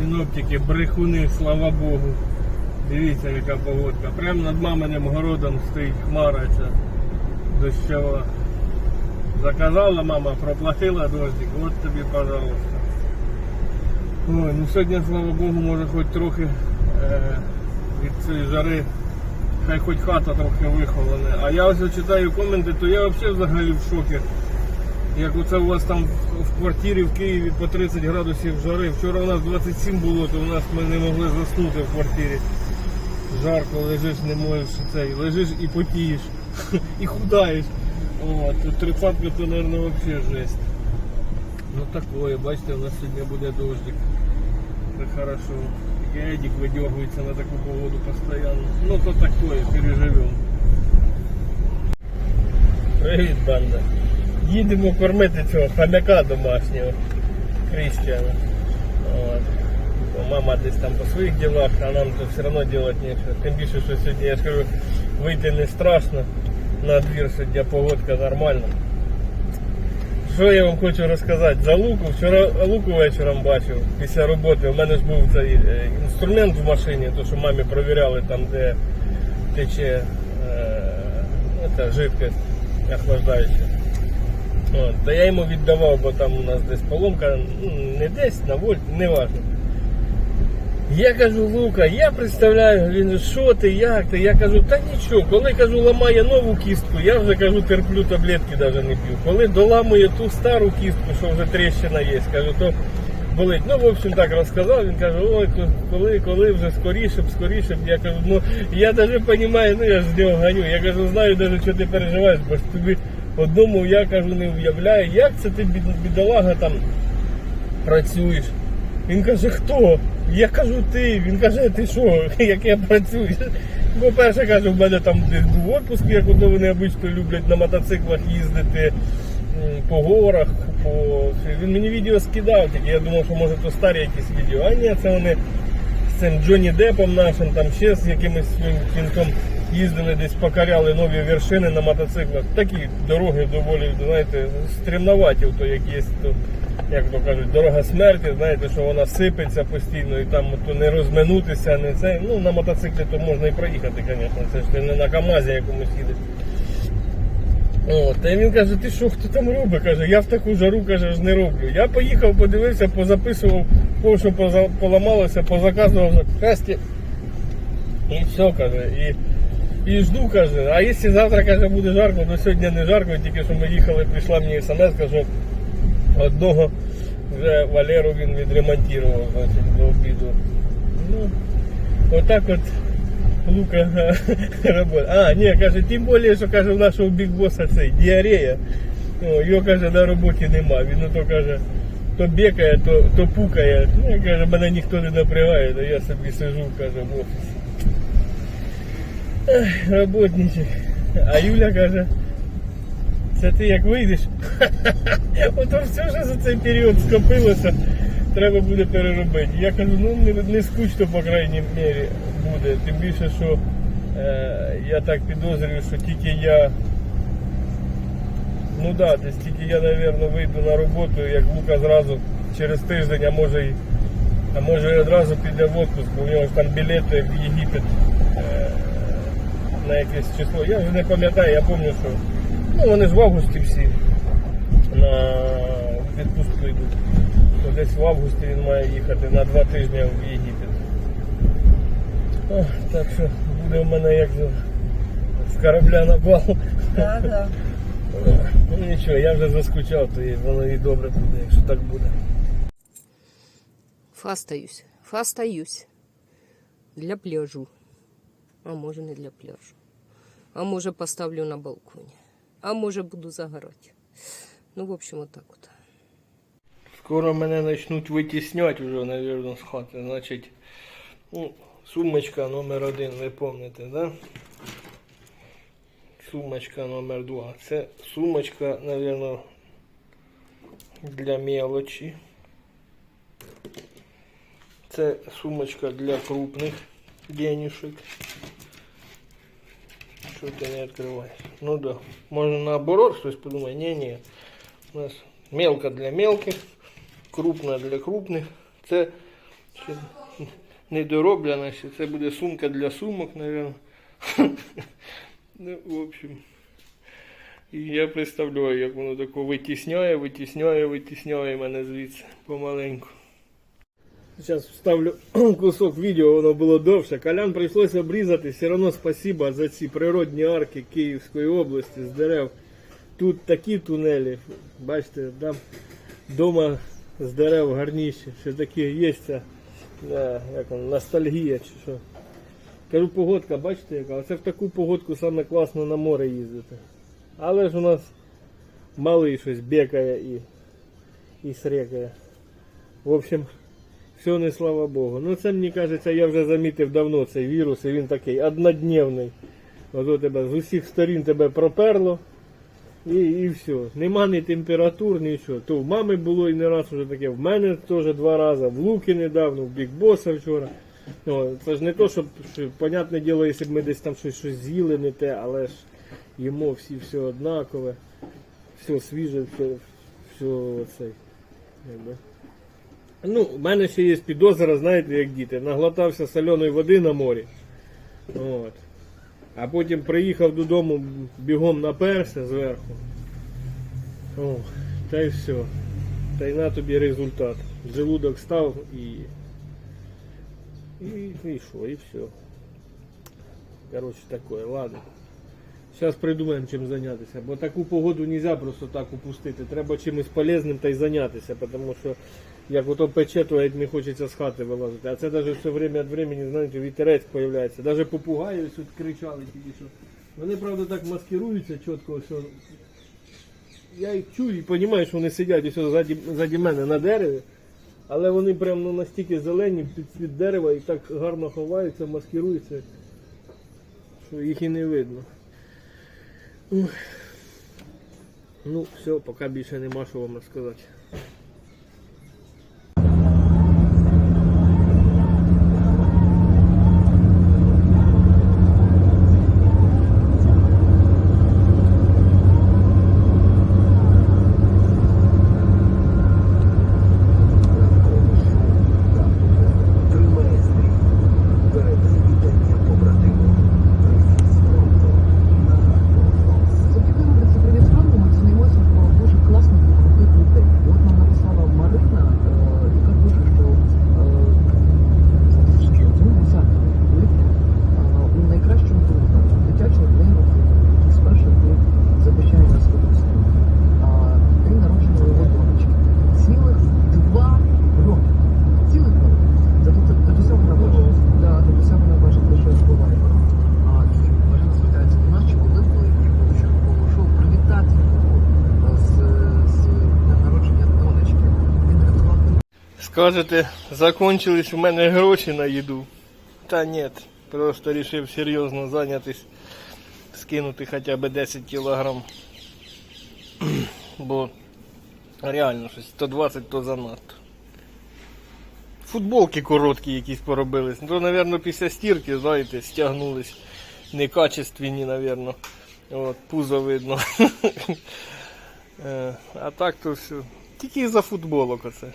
Синоптики, брехуни, слава Богу. Дивіться, яка погодка. Прямо над маминим городом стоїть хмара ця дощова. Заказала мама, проплатила дождик, от тобі, пожалуйста. Ой, ну сьогодні, слава Богу, може хоч трохи е, від цієї жари, хай хоч хата трохи вихолоне. А я ось читаю коменти, то я взагалі взагалі в шокі. Як оце у вас там в- квартирі в Києві по 30 градусів жари. Вчора у нас 27 було, то у нас ми не могли заснути в квартирі. Жарко, лежиш, не можеш цей, лежиш і потієш, і худаєш. О, тут тридцатка, то, мабуть, взагалі жесть. Ну такое, бачите, у нас сьогодні буде дождик. Це хорошо. Едік видергується на таку погоду постійно. Ну то такое, переживемо. Привіт, банда. Їдемо кормити цього хам'яка домашнього Крістіана. Мама десь там по своїх ділах, а нам то все одно робити нічого. Тим більше, що сьогодні, я ж кажу, вийти не страшно. На двір сьогодні погодка нормальна. Що я вам хочу розказати за луку? Вчора луку вечором бачив після роботи. У мене ж був цей е, інструмент в машині, то що мамі провіряли там, де тече е, ця жидкость охлаждаюча. От, та я йому віддавав, бо там у нас десь поломка, не десь, на вольт, не важно. Я кажу, Лука, я представляю, він що ти, як ти? Я кажу, та нічого, коли кажу, ламає нову кістку, я вже кажу, терплю таблетки навіть не п'ю. Коли доламує ту стару кістку, що вже тріщина є, кажу, то болить. Ну, в общем, так розказав, він каже, ой, коли, коли вже скоріше б, скоріше б. Я кажу, ну я навіть розумію, ну я ж з нього ганю. Я кажу, знаю навіть, що ти переживаєш, бо ж тобі одному я кажу, не уявляю, як це ти бід- бідолага там працюєш. Він каже, хто? Я кажу, ти. Він каже, ти що, як я працюю? Бо перше каже, в мене там був відпуск, як ото вони обично люблять на мотоциклах їздити по горах. По... Він мені відео скидав, тільки я думав, що може то старі якісь відео. А ні, це вони з цим Джонні Депом нашим, там ще з якимось кінтом їздили десь покоряли нові вершини на мотоциклах. Такі дороги доволі, знаєте, стрімноваті, то як є, то, як то кажуть, дорога смерті, знаєте, що вона сипеться постійно і там то не розминутися, не це. Ну на мотоциклі то можна і проїхати, звісно. Це ж ти не на КАМАЗі якомусь їдеш. О, та він каже, ти що, хто там робить? Каже, я в таку жару каже, не роблю. Я поїхав, подивився, позаписував, кого що поламалося, позаказував запчасті. І все, каже. І, і жду, каже, а якщо завтра каже, буде жарко, то сьогодні не жарко, тільки що ми їхали, прийшла мені смс, що одного вже Валеру він відремонтував, значить, до обіду. Ну, отак от Лука работает. А, ні, каже, тим більше, що каже, у нашого бігбоса цей діарея. О, його каже, на роботі нема. Він ото каже, то бекає, то, то пукає. Ну, каже, мене ніхто не напрягає, то я собі сижу, каже, в офісі. Ех, Работничек. А Юля каже, це ти як вийдеш? Ото все що за цей період скопилося, треба буде переробити. Я кажу, ну не, не скучно, по крайній мірі, буде. Тим більше, що е, я так підозрюю, що тільки я. Ну да, десь тільки я, напевно, вийду на роботу, як Лука зразу через тиждень, а може й а може і одразу піде в отпуск, бо у нього ж там білети в Єгипет е, На якесь число. Я вже не пам'ятаю, я пам'ятаю, що ну, вони ж в августі всі на відпустку йдуть. То десь в августі він має їхати на два тижні в Єгипет. Ох, так що буде в мене як з корабля на бал. Да, да. Ну нічого, я вже заскучав, то і воно і добре буде, якщо так буде. Фастаюсь. Фастаюсь. Для пляжу. А може не для пляжу. А може поставлю на балконі. А може буду загорати. Ну, в общем, отак от. Скоро мене почнуть витісняти вже, мабуть, з хати. Значить, ну, сумочка номер один, ви пам'ятаєте, да? Сумочка номер два. Це сумочка, мабуть, для мелочі. Це сумочка для крупних денежек. Що ти не відкриваєш? Ну да. Можна наоборот щось подумати. Ні-ні. У нас мелко для мелких, крупна для крупних. Це Ще не дороблена, ще це буде сумка для сумок, мабуть. Ну, в общем. Я представляю, як воно тако витісняє, витісняє, витісняє мене звідси помаленьку. Зараз вставлю кусок відео, воно було довше. Колян прийшлося обрізати. Все одно спасибо за ці природні арки Київської області з дерев. Тут такі тунелі. Бачите, там вдома з дерев гарніші. Ще такі є е, як воно, ностальгія чи що. Кажу, погодка, бачите, яка? Оце в таку погодку саме класно на море їздити. Але ж у нас малий щось бекає і, і срекає. В общем, все не слава Богу. Ну це мені кажеться, я вже замітив давно цей вірус, і він такий однодневний. От у тебе з усіх сторін тебе проперло. І, і все. Нема ні температур, нічого. То в мами було і не раз вже таке, в мене теж два рази, в Луки недавно, в Бікбоса вчора. О, це ж не то, щоб, що, понятне діло, якщо б ми десь там щось, щось з'їли не те, але ж їмо всі все однакове, все свіже, все, все оцей. Якби. Ну, в мене ще є підозра, знаєте, як діти. Наглотався соляної води на морі. От. А потім приїхав додому, бігом наперся зверху. О, та й все. Та й на тобі результат. Желудок став і. І, що, і все. Короче, такое, ладно. Зараз придумаємо чим зайнятися, бо таку погоду не можна просто так упустити. Треба чимось полезним та й зайнятися, тому що як ото пече, то не хочеться з хати вилазити. А це навіть все время від времени, знаєте, вітерець з'являється. Навіть попугаї ось тут кричали тільки що. Вони, правда, так маскируються чітко, що я їх чую і розумію, що вони сидять ось ззаді, ззаді мене на дереві. Але вони прям ну, настільки зелені під світ дерева і так гарно ховаються, маскируються, що їх і не видно. Ух. Ну, все, поки більше нема що вам розказати. Тримає стрій. Передай вітання побратиму. Завдяки рубриці «Привіт з фронту» ми дізнаємося про дуже класних і крутих людей. І от нам написала Марина, е, яка пише, що е, ще ну, 10 липня е, у найкращому турнірі дитячого нейрофільму, який з перших днів захищає нас від обстрілу. А день народження його донечки. Цілих два роки. Цілих два роки. Зато татуся вона бачить, да, татуся вона бачить лише з Вайбера. А і Марина звертається до нас, чи коли були і обов'язково шоу привітати його е, з, з днем народження донечки. Він рятував Скажете, закончились у мене гроші на їду. Та ні, просто вирішив серйозно зайнятися, скинути хоча б 10 кілограм. Бо реально щось 120 то занадто. Футболки короткі якісь поробились. Ну, мабуть, після стірки, знаєте, стягнулись. Некачественні, мабуть. От, пузо видно. Е, А так то все. Тільки за футболок оце.